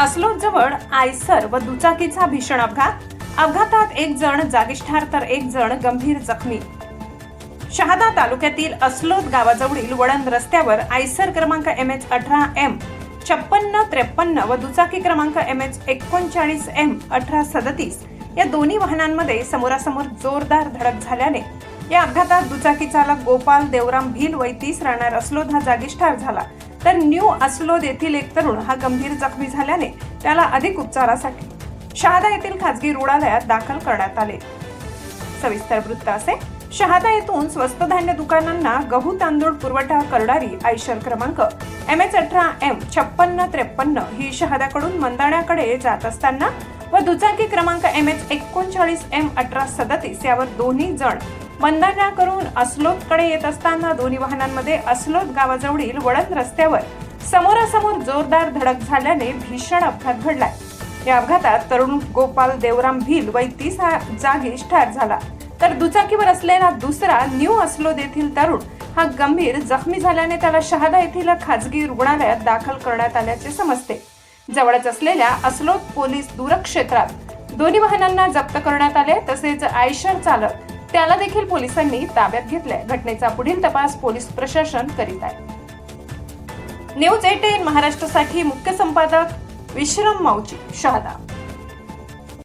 अस्लोद जवळ आयसर व दुचाकीचा भीषण अपघात. अपघातात एक जण जागीच ठार तर एक जण गंभीर जखमी. शहादा तालुक्यातील अस्लोत गावाजवळील वळण रस्त्यावर आयसर क्रमांक एम एच अठरा एम छप्पन्न त्रेपन्न व दुचाकी क्रमांक एम एच एकोणचाळीस एम अठरा सदतीस या दोन्ही वाहनांमध्ये समोरासमोर जोरदार धडक झाल्याने या अपघातात दुचाकी चालक गोपाल देवराम भील वैतीस राहणार अस्लोद हा जागीच ठार झाला. तर न्यू अस्लोद येथील एक तरुण हा गंभीर जखमी झाल्याने त्याला अधिक उपचारासाठी शहादा येथील खासगी रुग्णालयात दाखल करण्यात आले. सविस्तर वृत्त असे शहादा येथून स्वस्त धान्य दुकानांना गहू तांदूळ पुरवठा करणारी आयशर क्रमांक एम एच अठरा एम छप्पन्न त्रेपन्न ही शहाद्याकडून मंदाण्याकडे जात असताना व दुचाकी क्रमांक एम एच एकोणचाळीस एम अठरा सदतीस यावर दोन्ही जण मंदाणा करून अस्लोदकडे येत असताना दोन्ही वाहनांमध्ये अस्लोद गावाजवळील वळण रस्त्यावर समोरासमोर जोरदार धडक झाल्याने भीषण अपघात घडलाय. या अपघातात तरुण गोपाल देवराम भील वैतीस हा जागीच ठार झाला. तर दुचाकीवर असलेला दुसरा न्यू अस्लोद येथील तरुण हा गंभीर जखमी झाल्याने त्याला शहादा येथील खाजगी रुग्णालयात दाखल करण्यात आल्याचे समजते. जवळच असलेल्या अस्लोद पोलीस दूरक्षेत्रात दोन्ही वाहनांना जप्त करण्यात आले तसेच आयशर चालक त्याला देखील पोलिसांनी ताब्यात घेतले घटनेचा पुढील तपास पोलीस प्रशासन करीत आहे. न्यूज एटीन महाराष्ट्रासाठी मुख्य संपादक विश्रम माऊची शहादा.